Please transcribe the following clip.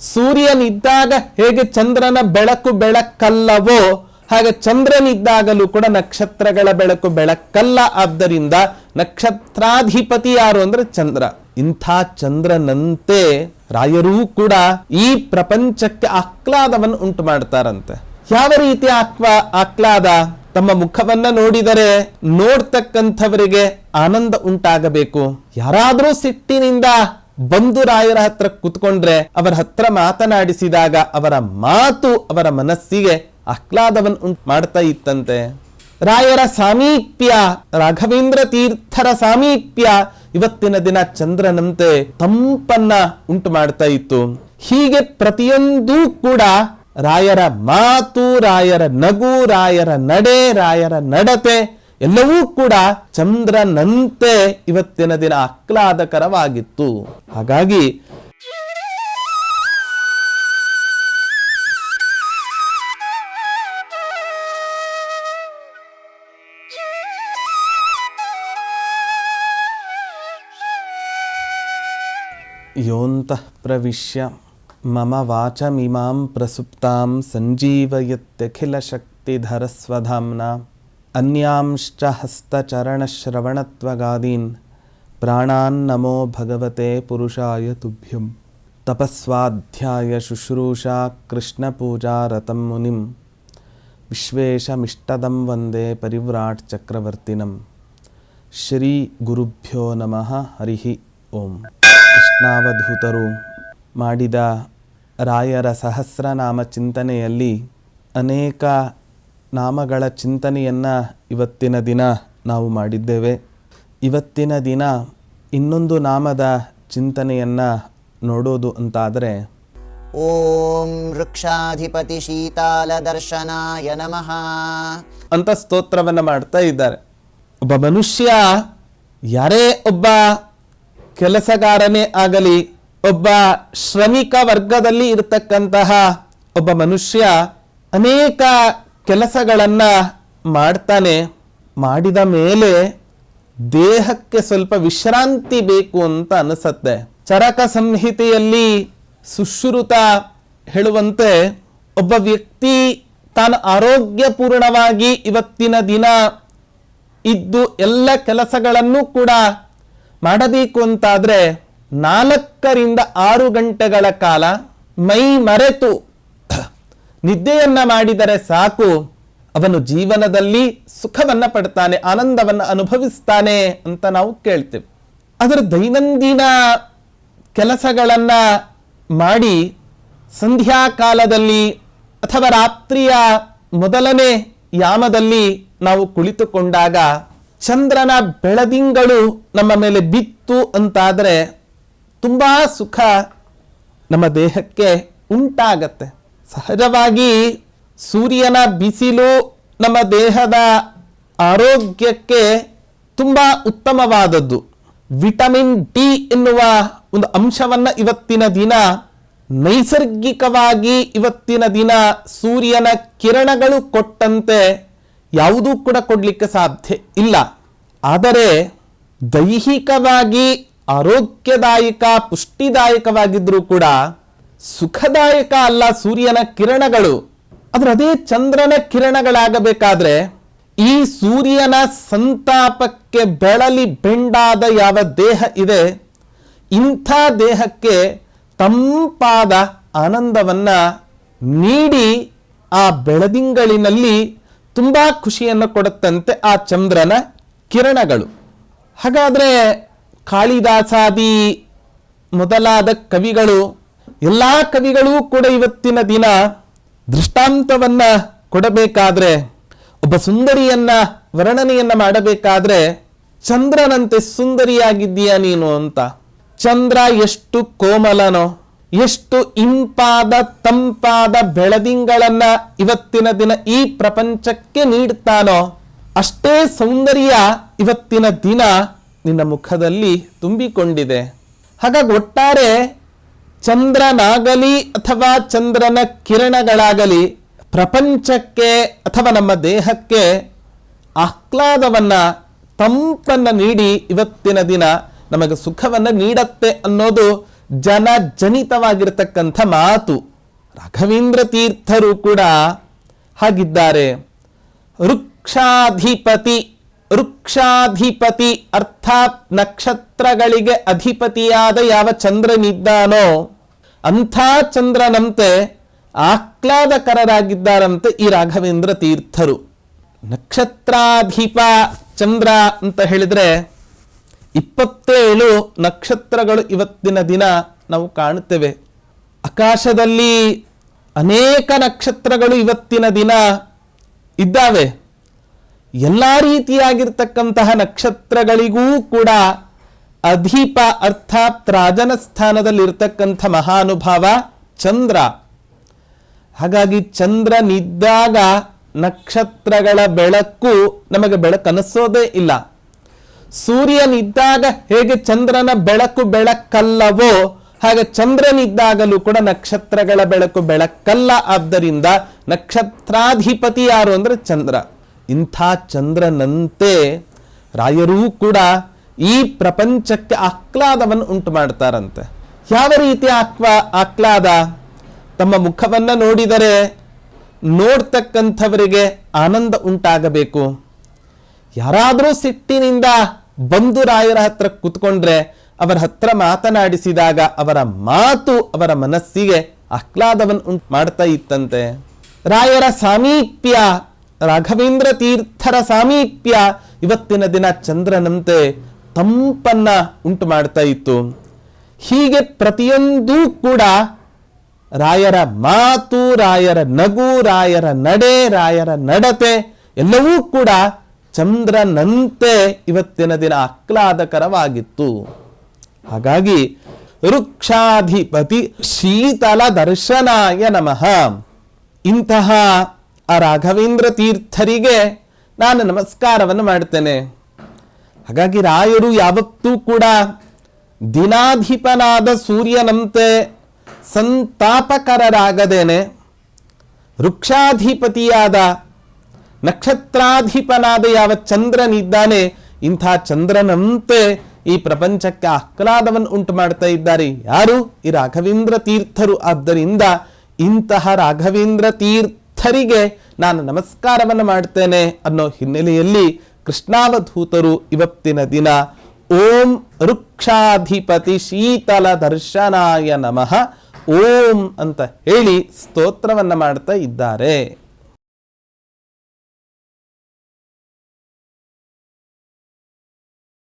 ಸೂರ್ಯನಿದ್ದಾಗ ಹೇಗೆ ಚಂದ್ರನ ಬೆಳಕು ಬೆಳಕಲ್ಲವೋ ಹಾಗೆ ಚಂದ್ರನಿದ್ದಾಗಲೂ ಕೂಡ ನಕ್ಷತ್ರಗಳ ಬೆಳಕು ಬೆಳಕಲ್ಲ. ಆದ್ದರಿಂದ ನಕ್ಷತ್ರಾಧಿಪತಿ ಯಾರು ಅಂದ್ರೆ ಚಂದ್ರ. ಇಂಥ ಚಂದ್ರನಂತೆ ರಾಯರೂ ಕೂಡ ಈ ಪ್ರಪಂಚಕ್ಕೆ ಆಹ್ಲಾದವನ್ನು ಉಂಟು ಮಾಡ್ತಾರಂತೆ. ಯಾವ ರೀತಿ ಆಕ್ವಾ ಆಹ್ಲಾದ? ತಮ್ಮ ಮುಖವನ್ನ ನೋಡಿದರೆ ನೋಡ್ತಕ್ಕಂಥವರಿಗೆ ಆನಂದ ಉಂಟಾಗಬೇಕು. ಯಾರಾದ್ರೂ ಸಿಟ್ಟಿನಿಂದ ಬಂದು ರಾಯರ ಹತ್ರ ಕುತ್ಕೊಂಡ್ರೆ ಅವರ ಹತ್ರ ಮಾತನಾಡಿಸಿದಾಗ ಅವರ ಮಾತು ಅವರ ಮನಸ್ಸಿಗೆ ಆಹ್ಲಾದವನ್ನು ಉಂಟು ಮಾಡ್ತಾ ಇತ್ತಂತೆ. ರಾಯರ ಸಾಮೀಪ್ಯ, ರಾಘವೇಂದ್ರ ತೀರ್ಥರ ಸಾಮೀಪ್ಯ ಇವತ್ತಿನ ದಿನ ಚಂದ್ರನಂತೆ ತಂಪನ್ನ ಉಂಟು ಮಾಡ್ತಾ ಇತ್ತು. ಹೀಗೆ ಪ್ರತಿಯೊಂದೂ ಕೂಡ ರಾಯರ ಮಾತು, ರಾಯರ ನಗು, ರಾಯರ ನಡೆ, ರಾಯರ ನಡತೆ ಎಲ್ಲವೂ ಕೂಡ ಚಂದ್ರನಂತೆ ಇವತ್ತಿನ ದಿನ ಆಹ್ಲಾದಕರವಾಗಿತ್ತು. ಹಾಗಾಗಿ ಯೋಂತಃ ಪ್ರವಿಶ್ಯ ಮಮ ವಾಚಮಿಮಾಂ ಪ್ರಸುಪ್ತಾಂ ಸಂಜೀವಯತ್ಯಖಿಲಶಕ್ತಿಧರಸ್ವಧಾಮ್ನ ಅನ್ಯಾಂಶ್ಚ ಹಸ್ತಚರಣಶ್ರವಣತ್ವಗಾದೀನ್ ಪ್ರಾಣಾನ್ ನಮೋ ಭಗವತೆ ಪುರುಷಾಯ ತುಭ್ಯಂ ತಪಸ್ವಾಧ್ಯಾಯ ಶುಶ್ರೂಷಾ ಕೃಷ್ಣಪೂಜಾರತಂ ಮುನಿಂ ವಿಶ್ವೇಶಮಿಷ್ಟದಂ ವಂದೇ ಪರಿವ್ರಾಟ್ ಚಕ್ರವರ್ತಿನಂ ಶ್ರೀ ಗುರುಭ್ಯೋ ನಮಃ ಹರಿಹಿ ಓಂ. ಕೃಷ್ಣಾವಧೂತರು ಮಾಡಿದ ರಾಯರ ಸಹಸ್ರನಾಮ ಚಿಂತನೆಯಲ್ಲಿ ಅನೇಕ ನಾಮಗಳ ಚಿಂತನೆಯನ್ನು ಇವತ್ತಿನ ದಿನ ನಾವು ಮಾಡಿದ್ದೇವೆ. ಇವತ್ತಿನ ದಿನ ಇನ್ನೊಂದು ನಾಮದ ಚಿಂತನೆಯನ್ನು ನೋಡೋದು ಅಂತಾದರೆ ಓಂ ವೃಕ್ಷಾಧಿಪತಿ ಶೀತಾಲ ದರ್ಶನಾಯ ನಮಃ ಅಂತ ಸ್ತೋತ್ರವನ್ನು ಮಾಡ್ತಾ ಇದ್ದಾರೆ. ಒಬ್ಬ ಮನುಷ್ಯ ಯಾರೇ ಒಬ್ಬ ಕೆಲಸಗಾರನೇ ಆಗಲಿ ಒಬ್ಬ ಶ್ರಮಿಕ ವರ್ಗದಲ್ಲಿ ಇರತಕ್ಕಂತಹ ಒಬ್ಬ ಮನುಷ್ಯ ಅನೇಕ ಕೆಲಸಗಳನ್ನ ಮಾಡ್ತಾನೆ, ಮಾಡಿದ ಮೇಲೆ ದೇಹಕ್ಕೆ ಸ್ವಲ್ಪ ವಿಶ್ರಾಂತಿ ಬೇಕು ಅಂತ ಅನಿಸತ್ತೆ. ಚರಕ ಸಂಹಿತೆಯಲ್ಲಿ ಸುಶ್ರುತ ಹೇಳುವಂತೆ, ಒಬ್ಬ ವ್ಯಕ್ತಿ ತಾನು ಆರೋಗ್ಯಪೂರ್ಣವಾಗಿ ಇವತ್ತಿನ ದಿನ ಇದ್ದು ಎಲ್ಲ ಕೆಲಸಗಳನ್ನು ಕೂಡ ಮಾಡಬೇಕು ಅಂತಾದರೆ ನಾಲ್ಕರಿಂದ ಆರು ಗಂಟೆಗಳ ಕಾಲ ಮೈ ಮರೆತು ನಿದ್ದೆಯನ್ನ ಮಾಡಿದರೆ ಸಾಕು. ಅವನು ಜೀವನದಲ್ಲಿ ಸುಖವನ್ನ ಪಡ್ತಾನೆ, ಆನಂದವನ್ನು ಅನುಭವಿಸ್ತಾನೆ ಅಂತ ನಾವು ಕೇಳ್ತೇವೆ. ಅದರ ದೈನಂದಿನ ಕೆಲಸಗಳನ್ನ ಮಾಡಿ ಸಂಧ್ಯಾಕಾಲದಲ್ಲಿ ಅಥವಾ ರಾತ್ರಿಯ ಮೊದಲನೇ ಯಾಮದಲ್ಲಿ ನಾವು ಕುಳಿತುಕೊಂಡಾಗ ಚಂದ್ರನ ಬೆಳದಿಂಗಳು ನಮ್ಮ ಮೇಲೆ ಬಿತ್ತು ಅಂತಾದರೆ ತುಂಬ ಸುಖ ನಮ್ಮ ದೇಹಕ್ಕೆ ಉಂಟಾಗತ್ತೆ. ಸಹಜವಾಗಿ ಸೂರ್ಯನ ಬಿಸಿಲು ನಮ್ಮ ದೇಹದ ಆರೋಗ್ಯಕ್ಕೆ ತುಂಬ ಉತ್ತಮವಾದದ್ದು. ವಿಟಮಿನ್ ಡಿ ಎನ್ನುವ ಒಂದು ಅಂಶವನ್ನು ಇವತ್ತಿನ ದಿನ, ನೈಸರ್ಗಿಕವಾಗಿ ಇವತ್ತಿನ ದಿನ ಸೂರ್ಯನ ಕಿರಣಗಳು ಕೊಟ್ಟಂತೆ ಯಾವುದೂ ಕೂಡ ಕೊಡಲಿಕ್ಕೆ ಸಾಧ್ಯ ಇಲ್ಲ. ಆದರೆ ದೈಹಿಕವಾಗಿ ಆರೋಗ್ಯದಾಯಕ ಪುಷ್ಟಿದಾಯಕವಾಗಿದ್ದರೂ ಕೂಡ ಸುಖದಾಯಕ ಅಲ್ಲ ಸೂರ್ಯನ ಕಿರಣಗಳು. ಆದ್ರೆ ಅದೇ ಚಂದ್ರನ ಕಿರಣಗಳಾಗಬೇಕಾದ್ರೆ ಈ ಸೂರ್ಯನ ಸಂತಾಪಕ್ಕೆ ಬೆಳಲಿ ಬೆಂಡಾದ ಯಾವ ದೇಹ ಇದೆ, ಇಂಥ ದೇಹಕ್ಕೆ ತಂಪಾದ ಆನಂದವನ್ನ ನೀಡಿ ಆ ಬೆಳದಿಂಗಳಿನಲ್ಲಿ ತುಂಬಾ ಖುಷಿಯನ್ನು ಕೊಡುತ್ತಂತೆ ಆ ಚಂದ್ರನ ಕಿರಣಗಳು. ಹಾಗಾದ್ರೆ ಕಾಳಿದಾಸಾದಿ ಮೊದಲಾದ ಕವಿಗಳು ಎಲ್ಲಾ ಕವಿಗಳೂ ಕೂಡ ಇವತ್ತಿನ ದಿನ ದೃಷ್ಟಾಂತವನ್ನ ಕೊಡಬೇಕಾದ್ರೆ, ಒಬ್ಬ ಸುಂದರಿಯನ್ನ ವರ್ಣನೆಯನ್ನ ಮಾಡಬೇಕಾದ್ರೆ, ಚಂದ್ರನಂತೆ ಸುಂದರಿಯಾಗಿದ್ದೀಯ ನೀನು ಅಂತ. ಚಂದ್ರ ಎಷ್ಟು ಕೋಮಲನೋ, ಎಷ್ಟು ಇಂಪಾದ, ತಂಪಾದ ಬೆಳದಿಂಗಳನ್ನ ಇವತ್ತಿನ ದಿನ ಈ ಪ್ರಪಂಚಕ್ಕೆ ನೀಡ್ತಾನೋ, ಅಷ್ಟೇ ಸೌಂದರ್ಯ ಇವತ್ತಿನ ದಿನ ನಿನ್ನ ಮುಖದಲ್ಲಿ ತುಂಬಿಕೊಂಡಿದೆ. ಹಾಗಾಗಿ ಒಟ್ಟಾರೆ ಚಂದ್ರನಾಗಲಿ ಅಥವಾ ಚಂದ್ರನ ಕಿರಣಗಳಾಗಲಿ ಪ್ರಪಂಚಕ್ಕೆ ಅಥವಾ ನಮ್ಮ ದೇಹಕ್ಕೆ ಆಹ್ಲಾದವನ್ನು, ತಂಪನ್ನು ನೀಡಿ ಇವತ್ತಿನ ದಿನ ನಮಗೆ ಸುಖವನ್ನು ನೀಡತ್ತೆ ಅನ್ನೋದು ಜನಜನಿತವಾಗಿರತಕ್ಕಂಥ ಮಾತು. ರಾಘವೇಂದ್ರ ತೀರ್ಥರು ಕೂಡ ಹಾಗಿದ್ದಾರೆ. ವೃಕ್ಷಾಧಿಪತಿ ವೃಕ್ಷಾಧಿಪತಿ ಅರ್ಥಾತ್ ನಕ್ಷತ್ರಗಳಿಗೆ ಅಧಿಪತಿಯಾದ ಯಾವ ಚಂದ್ರನಿದ್ದಾನೋ ಅಂಥ ಚಂದ್ರನಂತೆ ಆಹ್ಲಾದಕರರಾಗಿದ್ದಾರಂತೆ ಈ ರಾಘವೇಂದ್ರ ತೀರ್ಥರು. ನಕ್ಷತ್ರಾಧಿಪ ಚಂದ್ರ ಅಂತ ಹೇಳಿದ್ರೆ ಇಪ್ಪತ್ತೇಳು ನಕ್ಷತ್ರಗಳು ಇವತ್ತಿನ ದಿನ ನಾವು ಕಾಣುತ್ತೇವೆ. ಆಕಾಶದಲ್ಲಿ ಅನೇಕ ನಕ್ಷತ್ರಗಳು ಇವತ್ತಿನ ದಿನ ಇದ್ದಾವೆ. ಎಲ್ಲ ರೀತಿಯಾಗಿರ್ತಕ್ಕಂತಹ ನಕ್ಷತ್ರಗಳಿಗೂ ಕೂಡ ಅಧೀಪ ಅರ್ಥಾತ್ ರಾಜನ ಸ್ಥಾನದಲ್ಲಿರ್ತಕ್ಕಂಥ ಮಹಾನುಭಾವ ಚಂದ್ರ. ಹಾಗಾಗಿ ಚಂದ್ರನಿದ್ದಾಗ ನಕ್ಷತ್ರಗಳ ಬೆಳಕು ನಮಗೆ ಬೆಳಕನಿಸೋದೇ ಇಲ್ಲ. ಸೂರ್ಯನಿದ್ದಾಗ ಹೇಗೆ ಚಂದ್ರನ ಬೆಳಕು ಬೆಳಕಲ್ಲವೋ ಹಾಗೆ ಚಂದ್ರನಿದ್ದಾಗಲೂ ಕೂಡ ನಕ್ಷತ್ರಗಳ ಬೆಳಕು ಬೆಳಕಲ್ಲ. ಆದ್ದರಿಂದ ನಕ್ಷತ್ರಾಧಿಪತಿ ಯಾರು ಅಂದ್ರೆ ಚಂದ್ರ. ಇಂಥ ಚಂದ್ರನಂತೆ ರಾಯರೂ ಕೂಡ ಈ ಪ್ರಪಂಚಕ್ಕೆ ಆಹ್ಲಾದವನ್ನು ಉಂಟು ಮಾಡ್ತಾರಂತೆ. ಯಾವ ರೀತಿಯ ಆಕ್ವಾ ಆಹ್ಲಾದ? ತಮ್ಮ ಮುಖವನ್ನು ನೋಡಿದರೆ ನೋಡ್ತಕ್ಕಂಥವರಿಗೆ ಆನಂದ ಉಂಟಾಗಬೇಕು. ಯಾರಾದರೂ ಸಿಟ್ಟಿನಿಂದ ಬಂದು ರಾಯರ ಹತ್ರ ಕೂತ್ಕೊಂಡ್ರೆ ಅವರ ಹತ್ರ ಮಾತನಾಡಿಸಿದಾಗ ಅವರ ಮಾತು ಅವರ ಮನಸ್ಸಿಗೆ ಆಹ್ಲಾದವನ್ನು ಉಂಟು ಮಾಡ್ತಾ ಇತ್ತಂತೆ. ರಾಯರ ಸಾಮೀಪ್ಯ ರಾಘವೇಂದ್ರ ತೀರ್ಥರ ಸಾಮೀಪ್ಯ ಇವತ್ತಿನ ದಿನ ಚಂದ್ರನಂತೆ ತಂಪನ್ನ ಉಂಟು ಮಾಡ್ತಾ ಇತ್ತು. ಹೀಗೆ ಪ್ರತಿಯೊಂದೂ ಕೂಡ ರಾಯರ ಮಾತು, ರಾಯರ ನಗು, ರಾಯರ ನಡೆ, ರಾಯರ ನಡತೆ ಎಲ್ಲವೂ ಕೂಡ ಚಂದ್ರನಂತೆ ಇವತ್ತಿನ ದಿನ ಆಹ್ಲಾದಕರವಾಗಿತ್ತು. ಹಾಗಾಗಿ ವೃಕ್ಷಾಧಿಪತಿ ಶೀತಲ ದರ್ಶನಾಯ ನಮಃ. ಇಂತಹ ಆ ರಾಘವೇಂದ್ರ ತೀರ್ಥರಿಗೆ ನಾನು ನಮಸ್ಕಾರವನ್ನು ಮಾಡ್ತೇನೆ ಹಾಗಾಗಿ ರಾಯರು ಯಾವತ್ತೂ ಕೂಡ ದಿನಾಧಿಪನಾದ ಸೂರ್ಯನಂತೆ ಸಂತಾಪಕರರಾಗದೇನೆ. ವೃಕ್ಷಾಧಿಪತಿಯಾದ ನಕ್ಷತ್ರಾಧಿಪನಾದ ಯಾವ ಚಂದ್ರನಿದ್ದಾನೆ, ಇಂಥ ಚಂದ್ರನಂತೆ ಈ ಪ್ರಪಂಚಕ್ಕೆ ಆಹ್ಲಾದವನ್ನು ಉಂಟು ಮಾಡ್ತಾ ಇದ್ದಾರೆ. ಯಾರು? ಈ ರಾಘವೇಂದ್ರ ತೀರ್ಥರು. ಆದ್ದರಿಂದ ಇಂತಹ ರಾಘವೇಂದ್ರ ತೀರ್ಥರಿಗೆ ನಾನು ನಮಸ್ಕಾರವನ್ನು ಮಾಡ್ತೇನೆ ಅನ್ನೋ ಹಿನ್ನೆಲೆಯಲ್ಲಿ ಕೃಷ್ಣಾವಧೂತರು ಇವತ್ತಿನ ದಿನ ಓಂ ವೃಕ್ಷಾಧಿಪತಿ ಶೀತಲ ದರ್ಶನಾಯ ನಮಃ. ಓಂ ಅಂತ ಹೇಳಿ ಸ್ತೋತ್ರವನ್ನು ಮಾಡ್ತಾ ಇದ್ದಾರೆ.